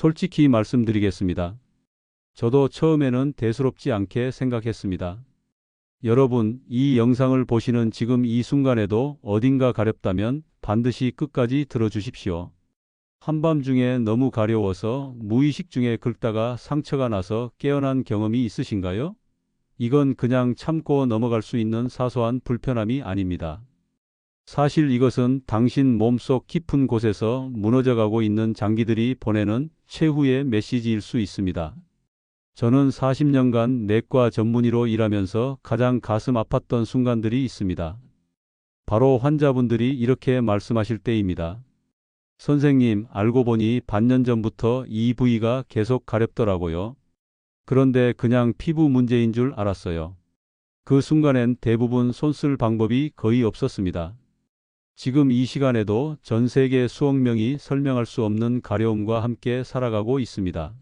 솔직히 말씀드리겠습니다. 저도 처음에는 대수롭지 않게 생각했습니다. 여러분, 이 영상을 보시는 지금 이 순간에도 어딘가 가렵다면 반드시 끝까지 들어주십시오. 한밤중에 너무 가려워서 무의식 중에 긁다가 상처가 나서 깨어난 경험이 있으신가요? 이건 그냥 참고 넘어갈 수 있는 사소한 불편함이 아닙니다. 사실 이것은 당신 몸속 깊은 곳에서 무너져가고 있는 장기들이 보내는 최후의 메시지일 수 있습니다. 저는 40년간 내과 전문의로 일하면서 가장 가슴 아팠던 순간들이 있습니다. 바로 환자분들이 이렇게 말씀하실 때입니다. 선생님, 알고 보니 반년 전부터 이 부위가 계속 가렵더라고요. 그런데 그냥 피부 문제인 줄 알았어요. 그 순간엔 대부분 손 쓸 방법이 거의 없었습니다. 지금 이 시간에도 전 세계 수억 명이 설명할 수 없는 가려움과 함께 살아가고 있습니다.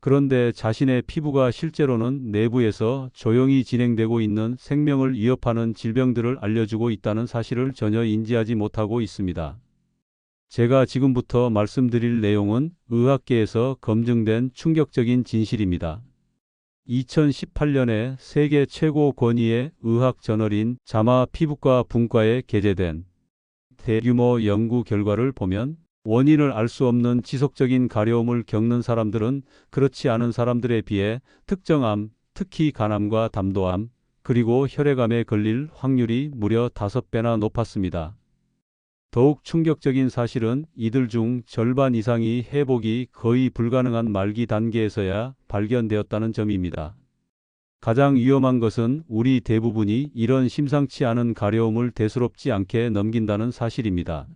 그런데 자신의 피부가 실제로는 내부에서 조용히 진행되고 있는 생명을 위협하는 질병들을 알려주고 있다는 사실을 전혀 인지하지 못하고 있습니다. 제가 지금부터 말씀드릴 내용은 의학계에서 검증된 충격적인 진실입니다. 2018년에 세계 최고 권위의 의학 저널인 자마 피부과 분과에 게재된 대규모 연구 결과를 보면 원인을 알 수 없는 지속적인 가려움을 겪는 사람들은 그렇지 않은 사람들에 비해 특정암, 특히 간암과 담도암, 그리고 혈액암에 걸릴 확률이 무려 5배나 높았습니다. 더욱 충격적인 사실은 이들 중 절반 이상이 회복이 거의 불가능한 말기 단계에서야 발견되었다는 점입니다. 가장 위험한 것은 우리 대부분이 이런 심상치 않은 가려움을 대수롭지 않게 넘긴다는 사실입니다.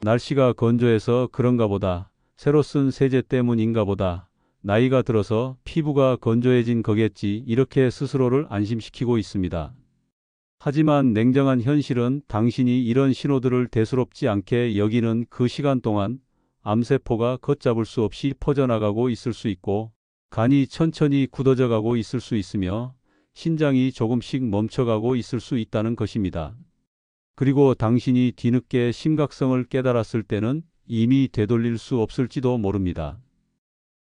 날씨가 건조해서 그런가 보다. 새로 쓴 세제 때문인가 보다. 나이가 들어서 피부가 건조해진 거겠지. 이렇게 스스로를 안심시키고 있습니다. 하지만 냉정한 현실은 당신이 이런 신호들을 대수롭지 않게 여기는 그 시간 동안 암세포가 걷잡을 수 없이 퍼져나가고 있을 수 있고 간이 천천히 굳어져 가고 있을 수 있으며 신장이 조금씩 멈춰가고 있을 수 있다는 것입니다. 그리고 당신이 뒤늦게 심각성을 깨달았을 때는 이미 되돌릴 수 없을지도 모릅니다.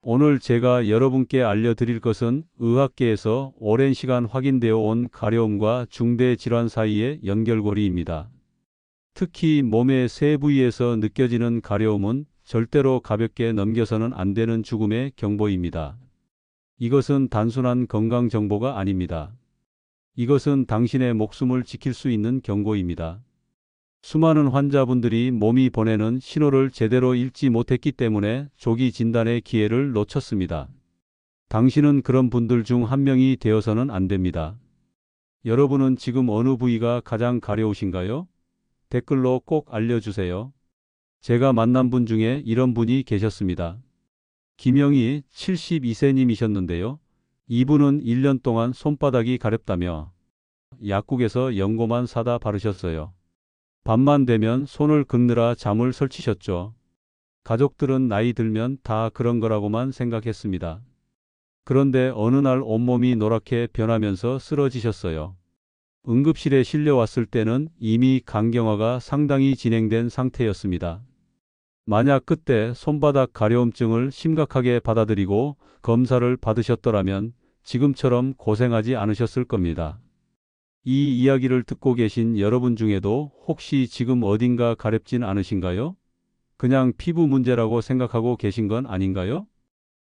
오늘 제가 여러분께 알려드릴 것은 의학계에서 오랜 시간 확인되어 온 가려움과 중대 질환 사이의 연결고리입니다. 특히 몸의 세 부위에서 느껴지는 가려움은 절대로 가볍게 넘겨서는 안 되는 죽음의 경보입니다. 이것은 단순한 건강 정보가 아닙니다. 이것은 당신의 목숨을 지킬 수 있는 경고입니다. 수많은 환자분들이 몸이 보내는 신호를 제대로 읽지 못했기 때문에 조기 진단의 기회를 놓쳤습니다. 당신은 그런 분들 중 한 명이 되어서는 안 됩니다. 여러분은 지금 어느 부위가 가장 가려우신가요? 댓글로 꼭 알려주세요. 제가 만난 분 중에 이런 분이 계셨습니다. 김영희 72세님이셨는데요. 이분은 1년 동안 손바닥이 가렵다며 약국에서 연고만 사다 바르셨어요. 밤만 되면 손을 긁느라 잠을 설치셨죠. 가족들은 나이 들면 다 그런 거라고만 생각했습니다. 그런데 어느 날 온몸이 노랗게 변하면서 쓰러지셨어요. 응급실에 실려왔을 때는 이미 간경화가 상당히 진행된 상태였습니다. 만약 그때 손바닥 가려움증을 심각하게 받아들이고 검사를 받으셨더라면 지금처럼 고생하지 않으셨을 겁니다. 이 이야기를 듣고 계신 여러분 중에도 혹시 지금 어딘가 가렵진 않으신가요? 그냥 피부 문제라고 생각하고 계신 건 아닌가요?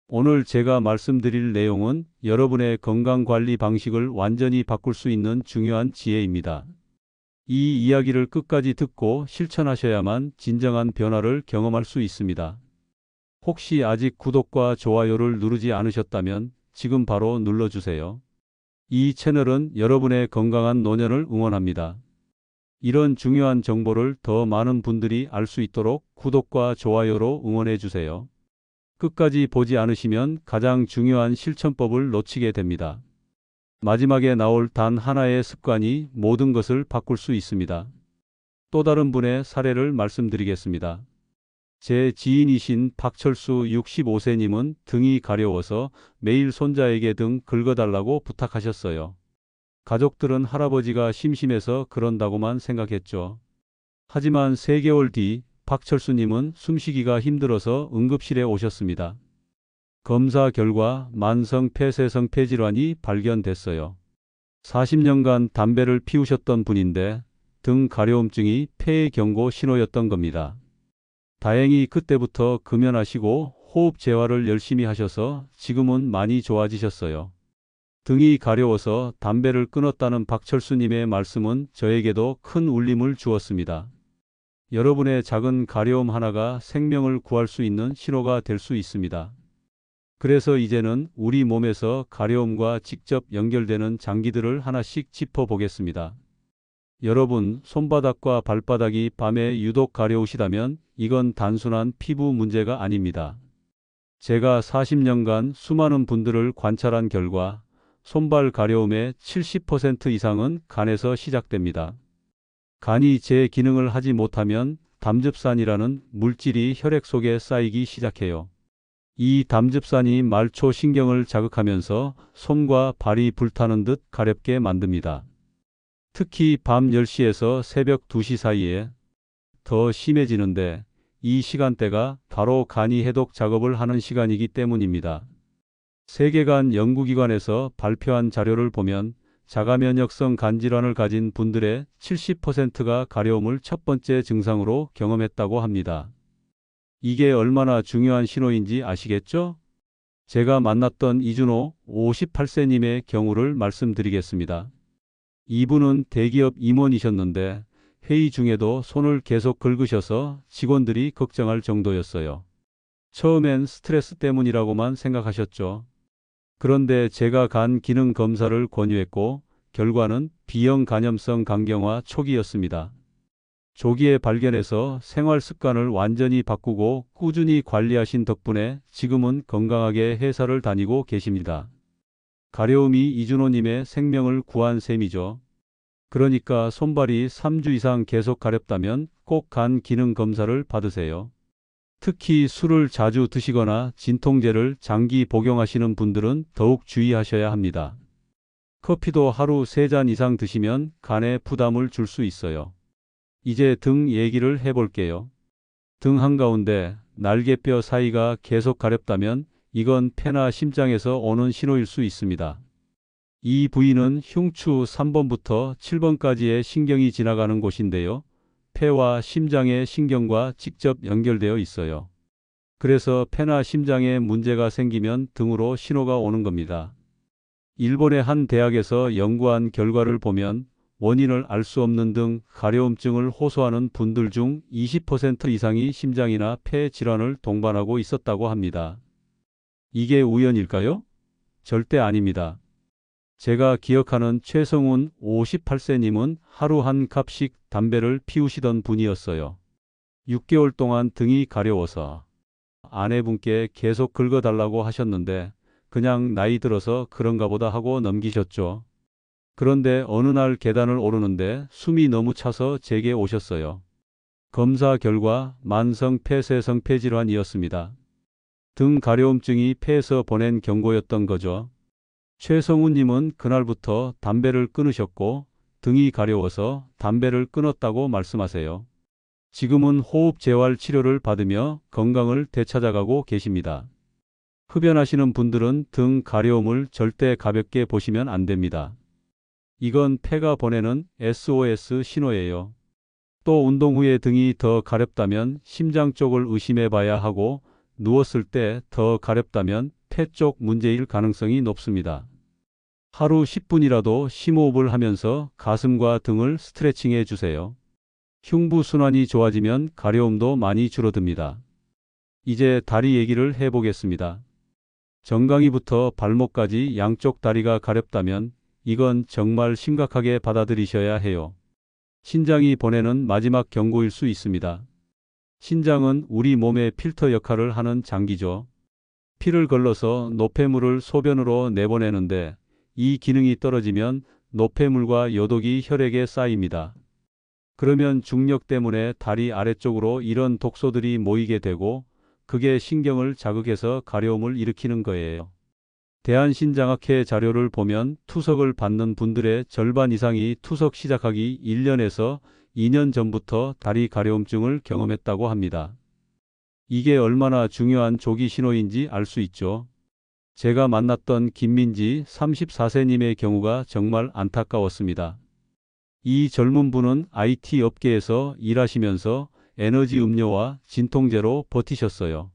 오늘 제가 말씀드릴 내용은 여러분의 건강 관리 방식을 완전히 바꿀 수 있는 중요한 지혜입니다. 이 이야기를 끝까지 듣고 실천하셔야만 진정한 변화를 경험할 수 있습니다. 혹시 아직 구독과 좋아요를 누르지 않으셨다면 지금 바로 눌러주세요. 이 채널은 여러분의 건강한 노년을 응원합니다. 이런 중요한 정보를 더 많은 분들이 알 수 있도록 구독과 좋아요로 응원해 주세요. 끝까지 보지 않으시면 가장 중요한 실천법을 놓치게 됩니다. 마지막에 나올 단 하나의 습관이 모든 것을 바꿀 수 있습니다. 또 다른 분의 사례를 말씀드리겠습니다. 제 지인이신 박철수 65세님은 등이 가려워서 매일 손자에게 등 긁어달라고 부탁하셨어요. 가족들은 할아버지가 심심해서 그런다고만 생각했죠. 하지만 3개월 뒤 박철수님은 숨쉬기가 힘들어서 응급실에 오셨습니다. 검사 결과 만성 폐쇄성 폐질환이 발견됐어요. 40년간 담배를 피우셨던 분인데 등 가려움증이 폐의 경고 신호였던 겁니다. 다행히 그때부터 금연하시고 호흡 재활을 열심히 하셔서 지금은 많이 좋아지셨어요. 등이 가려워서 담배를 끊었다는 박철수님의 말씀은 저에게도 큰 울림을 주었습니다. 여러분의 작은 가려움 하나가 생명을 구할 수 있는 신호가 될 수 있습니다. 그래서 이제는 우리 몸에서 가려움과 직접 연결되는 장기들을 하나씩 짚어보겠습니다. 여러분, 손바닥과 발바닥이 밤에 유독 가려우시다면 이건 단순한 피부 문제가 아닙니다. 제가 40년간 수많은 분들을 관찰한 결과 손발 가려움의 70% 이상은 간에서 시작됩니다. 간이 제 기능을 하지 못하면 담즙산이라는 물질이 혈액 속에 쌓이기 시작해요. 이 담즙산이 말초 신경을 자극하면서 손과 발이 불타는 듯 가렵게 만듭니다. 특히 밤 10시에서 새벽 2시 사이에 더 심해지는데 이 시간대가 바로 간이 해독 작업을 하는 시간이기 때문입니다. 세계간 연구기관에서 발표한 자료를 보면 자가면역성 간질환을 가진 분들의 70%가 가려움을 첫 번째 증상으로 경험했다고 합니다. 이게 얼마나 중요한 신호인지 아시겠죠? 제가 만났던 이준호 58세님의 경우를 말씀드리겠습니다. 이분은 대기업 임원이셨는데 회의 중에도 손을 계속 긁으셔서 직원들이 걱정할 정도였어요. 처음엔 스트레스 때문이라고만 생각하셨죠. 그런데 제가 간 기능 검사를 권유했고 결과는 B형 간염성 간경화 초기였습니다. 조기에 발견해서 생활 습관을 완전히 바꾸고 꾸준히 관리하신 덕분에 지금은 건강하게 회사를 다니고 계십니다. 가려움이 이준호님의 생명을 구한 셈이죠. 그러니까 손발이 3주 이상 계속 가렵다면 꼭 간 기능 검사를 받으세요. 특히 술을 자주 드시거나 진통제를 장기 복용하시는 분들은 더욱 주의하셔야 합니다. 커피도 하루 3잔 이상 드시면 간에 부담을 줄 수 있어요. 이제 등 얘기를 해볼게요. 등 한가운데 날개뼈 사이가 계속 가렵다면 이건 폐나 심장에서 오는 신호일 수 있습니다. 이 부위는 흉추 3번부터 7번까지의 신경이 지나가는 곳인데요. 폐와 심장의 신경과 직접 연결되어 있어요. 그래서 폐나 심장에 문제가 생기면 등으로 신호가 오는 겁니다. 일본의 한 대학에서 연구한 결과를 보면 원인을 알 수 없는 등 가려움증을 호소하는 분들 중 20% 이상이 심장이나 폐 질환을 동반하고 있었다고 합니다. 이게 우연일까요? 절대 아닙니다. 제가 기억하는 최성훈 58세님은 하루 한 컵씩 담배를 피우시던 분이었어요. 6개월 동안 등이 가려워서 아내분께 계속 긁어달라고 하셨는데 그냥 나이 들어서 그런가 보다 하고 넘기셨죠. 그런데 어느 날 계단을 오르는데 숨이 너무 차서 제게 오셨어요. 검사 결과 만성 폐쇄성 폐질환이었습니다. 등 가려움증이 폐에서 보낸 경고였던 거죠. 최성훈님은 그날부터 담배를 끊으셨고 등이 가려워서 담배를 끊었다고 말씀하세요. 지금은 호흡 재활 치료를 받으며 건강을 되찾아가고 계십니다. 흡연하시는 분들은 등 가려움을 절대 가볍게 보시면 안 됩니다. 이건 폐가 보내는 SOS 신호예요. 또 운동 후에 등이 더 가렵다면 심장 쪽을 의심해 봐야 하고 누웠을 때 더 가렵다면 폐 쪽 문제일 가능성이 높습니다. 하루 10분이라도 심호흡을 하면서 가슴과 등을 스트레칭해 주세요. 흉부 순환이 좋아지면 가려움도 많이 줄어듭니다. 이제 다리 얘기를 해보겠습니다. 정강이부터 발목까지 양쪽 다리가 가렵다면 이건 정말 심각하게 받아들이셔야 해요. 신장이 보내는 마지막 경고일 수 있습니다. 신장은 우리 몸의 필터 역할을 하는 장기죠. 피를 걸러서 노폐물을 소변으로 내보내는데 이 기능이 떨어지면 노폐물과 요독이 혈액에 쌓입니다. 그러면 중력 때문에 다리 아래쪽으로 이런 독소들이 모이게 되고 그게 신경을 자극해서 가려움을 일으키는 거예요. 대한신장학회 자료를 보면 투석을 받는 분들의 절반 이상이 투석 시작하기 1년에서 2년 전부터 다리 가려움증을 경험했다고 합니다. 이게 얼마나 중요한 조기 신호인지 알 수 있죠. 제가 만났던 김민지 34세님의 경우가 정말 안타까웠습니다. 이 젊은 분은 IT 업계에서 일하시면서 에너지 음료와 진통제로 버티셨어요.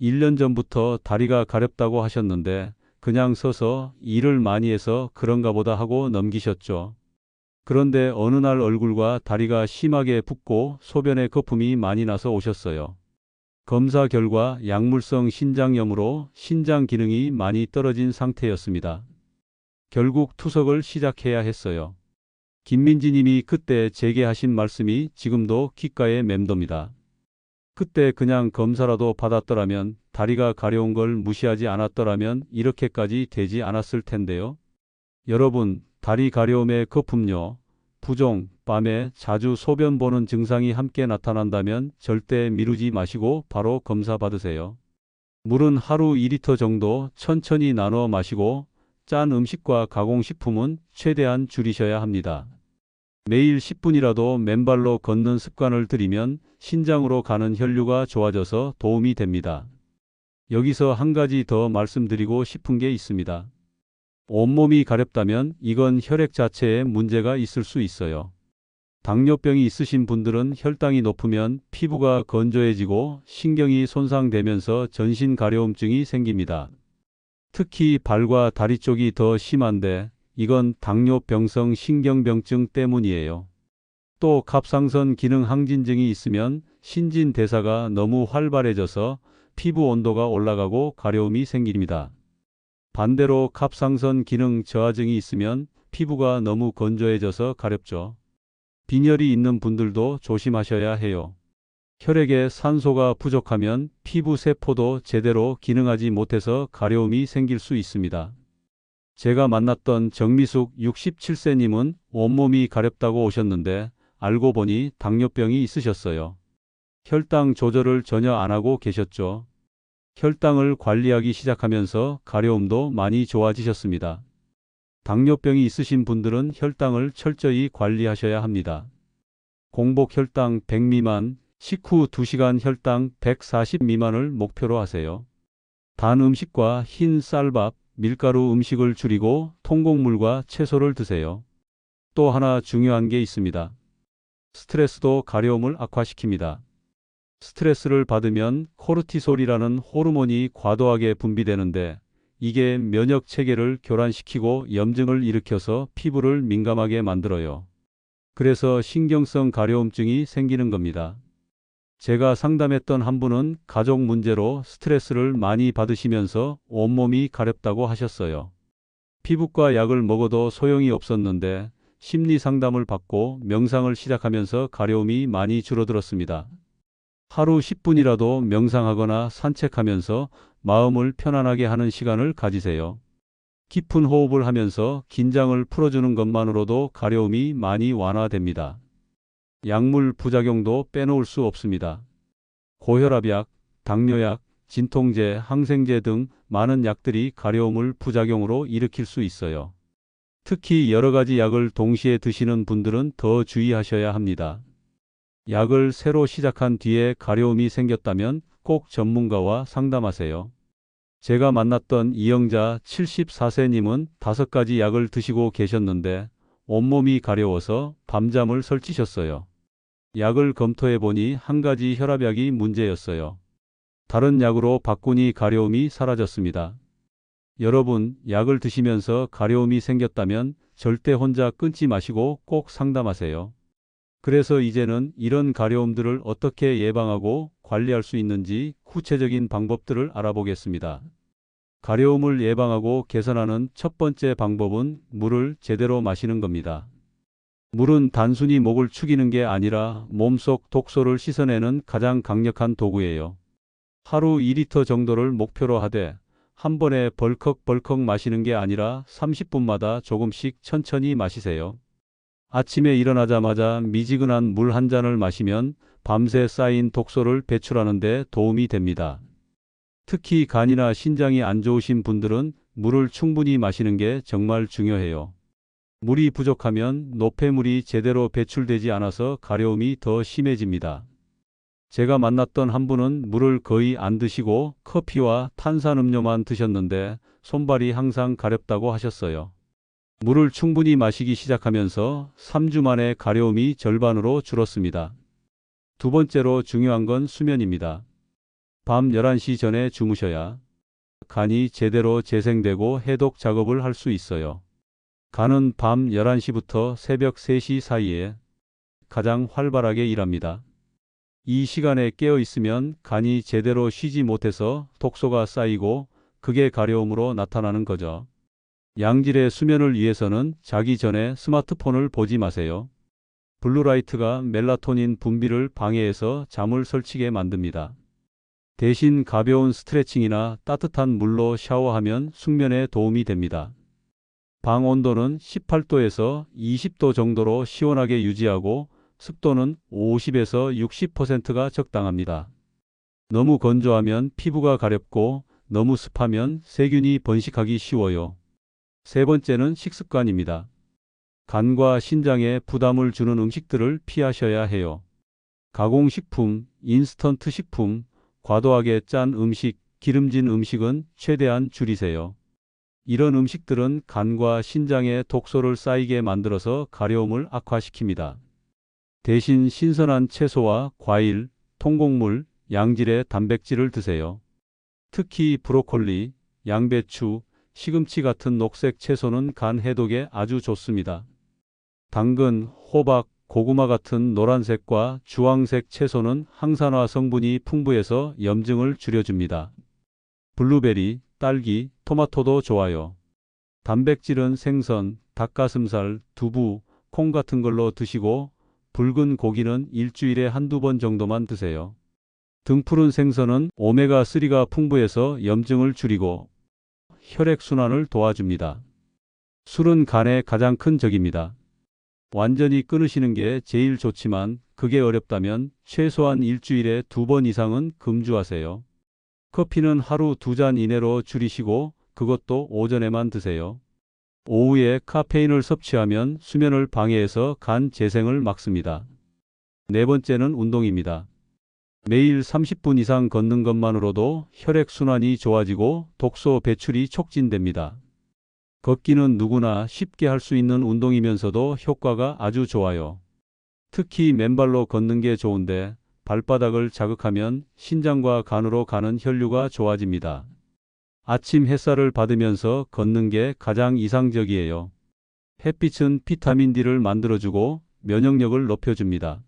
1년 전부터 다리가 가렵다고 하셨는데 그냥 서서 일을 많이 해서 그런가 보다 하고 넘기셨죠. 그런데 어느 날 얼굴과 다리가 심하게 붓고 소변에 거품이 많이 나서 오셨어요. 검사 결과 약물성 신장염으로 신장 기능이 많이 떨어진 상태였습니다. 결국 투석을 시작해야 했어요. 김민지 님이 그때 제게 하신 말씀이 지금도 귓가에 맴돕니다. 그때 그냥 검사라도 받았더라면 다리가 가려운 걸 무시하지 않았더라면 이렇게까지 되지 않았을 텐데요. 여러분, 다리 가려움의 거품요, 부종, 밤에 자주 소변 보는 증상이 함께 나타난다면 절대 미루지 마시고 바로 검사 받으세요. 물은 하루 2리터 정도 천천히 나눠 마시고 짠 음식과 가공식품은 최대한 줄이셔야 합니다. 매일 10분이라도 맨발로 걷는 습관을 들이면 신장으로 가는 혈류가 좋아져서 도움이 됩니다. 여기서 한 가지 더 말씀드리고 싶은 게 있습니다. 온몸이 가렵다면 이건 혈액 자체에 문제가 있을 수 있어요. 당뇨병이 있으신 분들은 혈당이 높으면 피부가 건조해지고 신경이 손상되면서 전신 가려움증이 생깁니다. 특히 발과 다리 쪽이 더 심한데 이건 당뇨병성 신경병증 때문이에요. 또 갑상선 기능 항진증이 있으면 신진대사가 너무 활발해져서 피부 온도가 올라가고 가려움이 생깁니다. 반대로 갑상선 기능 저하증이 있으면 피부가 너무 건조해져서 가렵죠. 빈혈이 있는 분들도 조심하셔야 해요. 혈액에 산소가 부족하면 피부 세포도 제대로 기능하지 못해서 가려움이 생길 수 있습니다. 제가 만났던 정미숙 67세님은 온몸이 가렵다고 오셨는데 알고 보니 당뇨병이 있으셨어요. 혈당 조절을 전혀 안 하고 계셨죠. 혈당을 관리하기 시작하면서 가려움도 많이 좋아지셨습니다. 당뇨병이 있으신 분들은 혈당을 철저히 관리하셔야 합니다. 공복 혈당 100 미만, 식후 2시간 혈당 140 미만을 목표로 하세요. 단 음식과 흰 쌀밥, 밀가루 음식을 줄이고 통곡물과 채소를 드세요. 또 하나 중요한 게 있습니다. 스트레스도 가려움을 악화시킵니다. 스트레스를 받으면 코르티솔이라는 호르몬이 과도하게 분비되는데 이게 면역 체계를 교란시키고 염증을 일으켜서 피부를 민감하게 만들어요. 그래서 신경성 가려움증이 생기는 겁니다. 제가 상담했던 한 분은 가족 문제로 스트레스를 많이 받으시면서 온몸이 가렵다고 하셨어요. 피부과 약을 먹어도 소용이 없었는데 심리 상담을 받고 명상을 시작하면서 가려움이 많이 줄어들었습니다. 하루 10분이라도 명상하거나 산책하면서 마음을 편안하게 하는 시간을 가지세요. 깊은 호흡을 하면서 긴장을 풀어주는 것만으로도 가려움이 많이 완화됩니다. 약물 부작용도 빼놓을 수 없습니다. 고혈압약, 당뇨약, 진통제, 항생제 등 많은 약들이 가려움을 부작용으로 일으킬 수 있어요. 특히 여러 가지 약을 동시에 드시는 분들은 더 주의하셔야 합니다. 약을 새로 시작한 뒤에 가려움이 생겼다면 꼭 전문가와 상담하세요. 제가 만났던 이영자 74세님은 다섯 가지 약을 드시고 계셨는데 온몸이 가려워서 밤잠을 설치셨어요. 약을 검토해 보니 한 가지 혈압약이 문제였어요. 다른 약으로 바꾸니 가려움이 사라졌습니다. 여러분, 약을 드시면서 가려움이 생겼다면 절대 혼자 끊지 마시고 꼭 상담하세요. 그래서 이제는 이런 가려움들을 어떻게 예방하고 관리할 수 있는지 구체적인 방법들을 알아보겠습니다. 가려움을 예방하고 개선하는 첫 번째 방법은 물을 제대로 마시는 겁니다. 물은 단순히 목을 축이는 게 아니라 몸속 독소를 씻어내는 가장 강력한 도구예요. 하루 2리터 정도를 목표로 하되 한 번에 벌컥벌컥 마시는 게 아니라 30분마다 조금씩 천천히 마시세요. 아침에 일어나자마자 미지근한 물 한 잔을 마시면 밤새 쌓인 독소를 배출하는 데 도움이 됩니다. 특히 간이나 신장이 안 좋으신 분들은 물을 충분히 마시는 게 정말 중요해요. 물이 부족하면 노폐물이 제대로 배출되지 않아서 가려움이 더 심해집니다. 제가 만났던 한 분은 물을 거의 안 드시고 커피와 탄산음료만 드셨는데 손발이 항상 가렵다고 하셨어요. 물을 충분히 마시기 시작하면서 3주 만에 가려움이 절반으로 줄었습니다. 두 번째로 중요한 건 수면입니다. 밤 11시 전에 주무셔야 간이 제대로 재생되고 해독 작업을 할 수 있어요. 간은 밤 11시부터 새벽 3시 사이에 가장 활발하게 일합니다. 이 시간에 깨어 있으면 간이 제대로 쉬지 못해서 독소가 쌓이고 그게 가려움으로 나타나는 거죠. 양질의 수면을 위해서는 자기 전에 스마트폰을 보지 마세요. 블루라이트가 멜라토닌 분비를 방해해서 잠을 설치게 만듭니다. 대신 가벼운 스트레칭이나 따뜻한 물로 샤워하면 숙면에 도움이 됩니다. 방 온도는 18도에서 20도 정도로 시원하게 유지하고 습도는 50에서 60%가 적당합니다. 너무 건조하면 피부가 가렵고 너무 습하면 세균이 번식하기 쉬워요. 세 번째는 식습관입니다. 간과 신장에 부담을 주는 음식들을 피하셔야 해요. 가공식품, 인스턴트 식품, 과도하게 짠 음식, 기름진 음식은 최대한 줄이세요. 이런 음식들은 간과 신장에 독소를 쌓이게 만들어서 가려움을 악화시킵니다. 대신 신선한 채소와 과일, 통곡물, 양질의 단백질을 드세요. 특히 브로콜리, 양배추, 시금치 같은 녹색 채소는 간 해독에 아주 좋습니다. 당근, 호박, 고구마 같은 노란색과 주황색 채소는 항산화 성분이 풍부해서 염증을 줄여줍니다. 블루베리, 딸기, 토마토도 좋아요. 단백질은 생선, 닭가슴살, 두부, 콩 같은 걸로 드시고 붉은 고기는 일주일에 한두 번 정도만 드세요. 등푸른 생선은 오메가3가 풍부해서 염증을 줄이고 혈액순환을 도와줍니다. 술은 간의 가장 큰 적입니다. 완전히 끊으시는 게 제일 좋지만 그게 어렵다면 최소한 일주일에 두 번 이상은 금주하세요. 커피는 하루 두 잔 이내로 줄이시고 그것도 오전에만 드세요. 오후에 카페인을 섭취하면 수면을 방해해서 간 재생을 막습니다. 네 번째는 운동입니다. 매일 30분 이상 걷는 것만으로도 혈액순환이 좋아지고 독소 배출이 촉진됩니다. 걷기는 누구나 쉽게 할 수 있는 운동이면서도 효과가 아주 좋아요. 특히 맨발로 걷는 게 좋은데 발바닥을 자극하면 신장과 간으로 가는 혈류가 좋아집니다. 아침 햇살을 받으면서 걷는 게 가장 이상적이에요. 햇빛은 비타민 D를 만들어주고 면역력을 높여줍니다.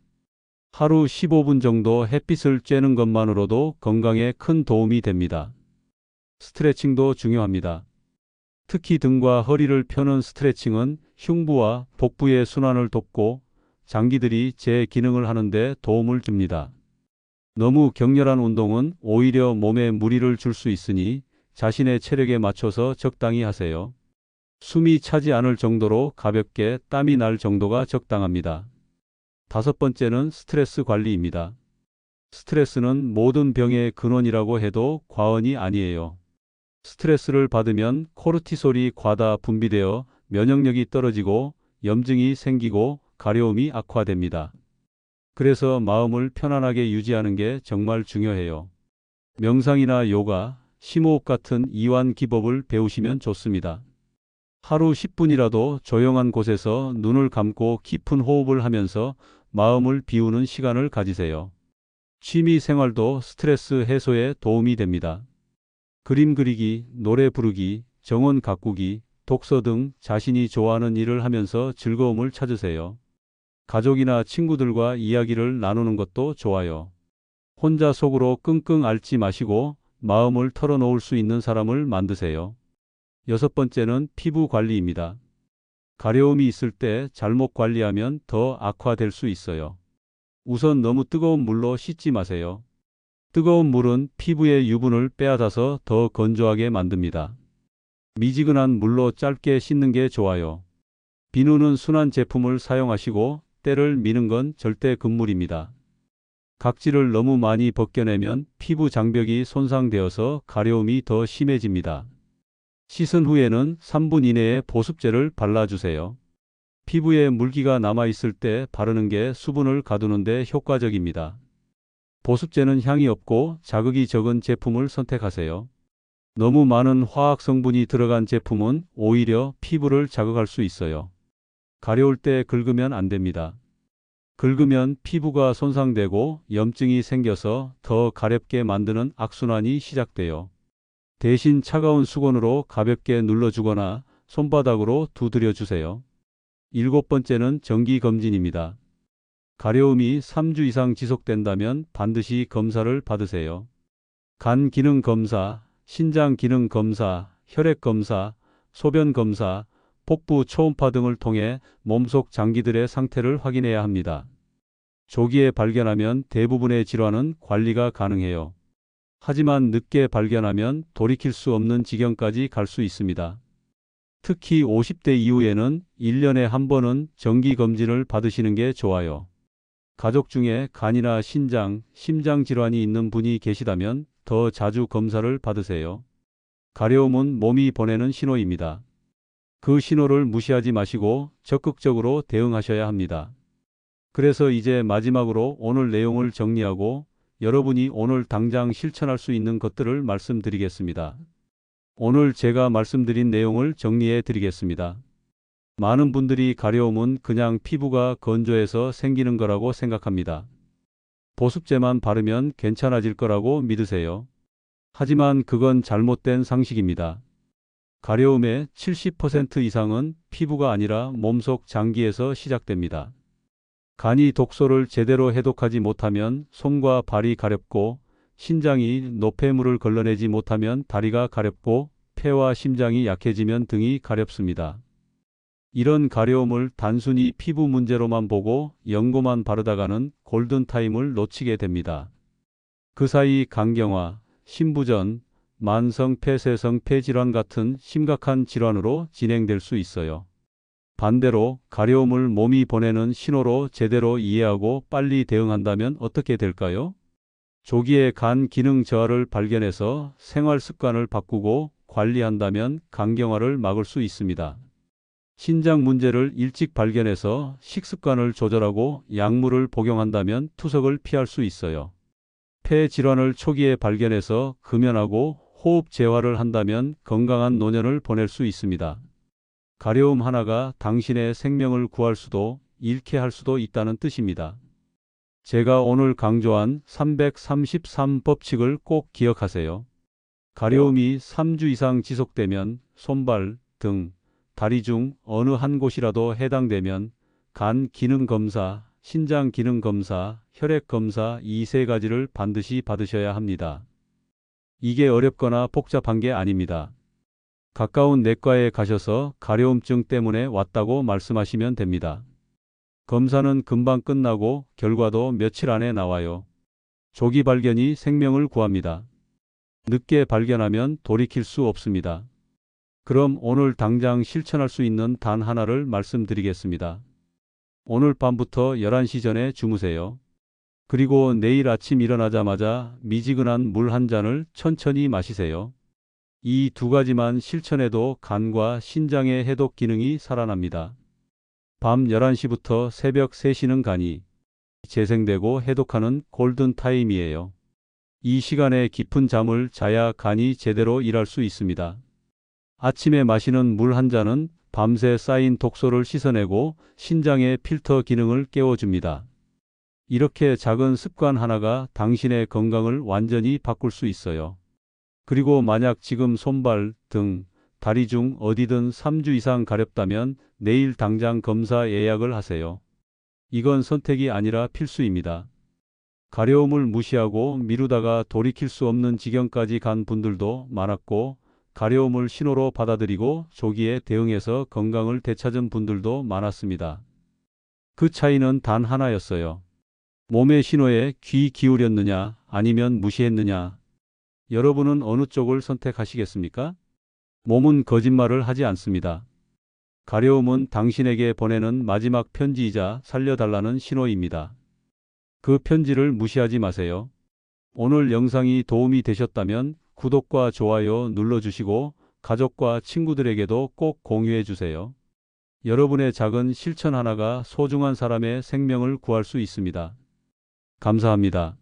하루 15분 정도 햇빛을 쬐는 것만으로도 건강에 큰 도움이 됩니다. 스트레칭도 중요합니다. 특히 등과 허리를 펴는 스트레칭은 흉부와 복부의 순환을 돕고 장기들이 제 기능을 하는데 도움을 줍니다. 너무 격렬한 운동은 오히려 몸에 무리를 줄 수 있으니 자신의 체력에 맞춰서 적당히 하세요. 숨이 차지 않을 정도로 가볍게 땀이 날 정도가 적당합니다. 다섯 번째는 스트레스 관리입니다. 스트레스는 모든 병의 근원이라고 해도 과언이 아니에요. 스트레스를 받으면 코르티솔이 과다 분비되어 면역력이 떨어지고 염증이 생기고 가려움이 악화됩니다. 그래서 마음을 편안하게 유지하는 게 정말 중요해요. 명상이나 요가, 심호흡 같은 이완 기법을 배우시면 좋습니다. 하루 10분이라도 조용한 곳에서 눈을 감고 깊은 호흡을 하면서 마음을 비우는 시간을 가지세요. 취미 생활도 스트레스 해소에 도움이 됩니다. 그림 그리기, 노래 부르기, 정원 가꾸기, 독서 등 자신이 좋아하는 일을 하면서 즐거움을 찾으세요. 가족이나 친구들과 이야기를 나누는 것도 좋아요. 혼자 속으로 끙끙 앓지 마시고 마음을 털어놓을 수 있는 사람을 만드세요. 여섯 번째는 피부 관리입니다. 가려움이 있을 때 잘못 관리하면 더 악화될 수 있어요. 우선 너무 뜨거운 물로 씻지 마세요. 뜨거운 물은 피부의 유분을 빼앗아서 더 건조하게 만듭니다. 미지근한 물로 짧게 씻는 게 좋아요. 비누는 순한 제품을 사용하시고 때를 미는 건 절대 금물입니다. 각질을 너무 많이 벗겨내면 피부 장벽이 손상되어서 가려움이 더 심해집니다. 씻은 후에는 3분 이내에 보습제를 발라주세요. 피부에 물기가 남아있을 때 바르는 게 수분을 가두는데 효과적입니다. 보습제는 향이 없고 자극이 적은 제품을 선택하세요. 너무 많은 화학 성분이 들어간 제품은 오히려 피부를 자극할 수 있어요. 가려울 때 긁으면 안 됩니다. 긁으면 피부가 손상되고 염증이 생겨서 더 가렵게 만드는 악순환이 시작돼요. 대신 차가운 수건으로 가볍게 눌러주거나 손바닥으로 두드려 주세요. 일곱 번째는 정기 검진입니다. 가려움이 3주 이상 지속된다면 반드시 검사를 받으세요. 간 기능 검사, 신장 기능 검사, 혈액 검사, 소변 검사, 복부 초음파 등을 통해 몸속 장기들의 상태를 확인해야 합니다. 조기에 발견하면 대부분의 질환은 관리가 가능해요. 하지만 늦게 발견하면 돌이킬 수 없는 지경까지 갈 수 있습니다. 특히 50대 이후에는 1년에 한 번은 정기 검진을 받으시는 게 좋아요. 가족 중에 간이나 신장, 심장 질환이 있는 분이 계시다면 더 자주 검사를 받으세요. 가려움은 몸이 보내는 신호입니다. 그 신호를 무시하지 마시고 적극적으로 대응하셔야 합니다. 그래서 이제 마지막으로 오늘 내용을 정리하고 여러분이 오늘 당장 실천할 수 있는 것들을 말씀드리겠습니다. 오늘 제가 말씀드린 내용을 정리해 드리겠습니다. 많은 분들이 가려움은 그냥 피부가 건조해서 생기는 거라고 생각합니다. 보습제만 바르면 괜찮아질 거라고 믿으세요. 하지만 그건 잘못된 상식입니다. 가려움의 70% 이상은 피부가 아니라 몸속 장기에서 시작됩니다. 간이 독소를 제대로 해독하지 못하면 손과 발이 가렵고 신장이 노폐물을 걸러내지 못하면 다리가 가렵고 폐와 심장이 약해지면 등이 가렵습니다. 이런 가려움을 단순히 피부 문제로만 보고 연고만 바르다가는 골든타임을 놓치게 됩니다. 그 사이 간경화, 신부전, 만성 폐쇄성 폐질환 같은 심각한 질환으로 진행될 수 있어요. 반대로 가려움을 몸이 보내는 신호로 제대로 이해하고 빨리 대응한다면 어떻게 될까요? 조기에 간 기능 저하를 발견해서 생활 습관을 바꾸고 관리한다면 간경화를 막을 수 있습니다. 신장 문제를 일찍 발견해서 식습관을 조절하고 약물을 복용한다면 투석을 피할 수 있어요. 폐 질환을 초기에 발견해서 금연하고 호흡 재활을 한다면 건강한 노년을 보낼 수 있습니다. 가려움 하나가 당신의 생명을 구할 수도 잃게 할 수도 있다는 뜻입니다. 제가 오늘 강조한 333 법칙을 꼭 기억하세요. 가려움이 3주 이상 지속되면 손발, 등, 다리 중 어느 한 곳이라도 해당되면 간 기능 검사, 신장 기능 검사, 혈액 검사 이 세 가지를 반드시 받으셔야 합니다. 이게 어렵거나 복잡한 게 아닙니다. 가까운 내과에 가셔서 가려움증 때문에 왔다고 말씀하시면 됩니다. 검사는 금방 끝나고 결과도 며칠 안에 나와요. 조기 발견이 생명을 구합니다. 늦게 발견하면 돌이킬 수 없습니다. 그럼 오늘 당장 실천할 수 있는 단 하나를 말씀드리겠습니다. 오늘 밤부터 11시 전에 주무세요. 그리고 내일 아침 일어나자마자 미지근한 물 한 잔을 천천히 마시세요. 이 두 가지만 실천해도 간과 신장의 해독 기능이 살아납니다. 밤 11시부터 새벽 3시는 간이 재생되고 해독하는 골든 타임이에요. 이 시간에 깊은 잠을 자야 간이 제대로 일할 수 있습니다. 아침에 마시는 물 한 잔은 밤새 쌓인 독소를 씻어내고 신장의 필터 기능을 깨워줍니다. 이렇게 작은 습관 하나가 당신의 건강을 완전히 바꿀 수 있어요. 그리고 만약 지금 손발, 등, 다리 중 어디든 3주 이상 가렵다면 내일 당장 검사 예약을 하세요. 이건 선택이 아니라 필수입니다. 가려움을 무시하고 미루다가 돌이킬 수 없는 지경까지 간 분들도 많았고, 가려움을 신호로 받아들이고 조기에 대응해서 건강을 되찾은 분들도 많았습니다. 그 차이는 단 하나였어요. 몸의 신호에 귀 기울였느냐 아니면 무시했느냐. 여러분은 어느 쪽을 선택하시겠습니까? 몸은 거짓말을 하지 않습니다. 가려움은 당신에게 보내는 마지막 편지이자 살려달라는 신호입니다. 그 편지를 무시하지 마세요. 오늘 영상이 도움이 되셨다면 구독과 좋아요 눌러주시고 가족과 친구들에게도 꼭 공유해 주세요. 여러분의 작은 실천 하나가 소중한 사람의 생명을 구할 수 있습니다. 감사합니다.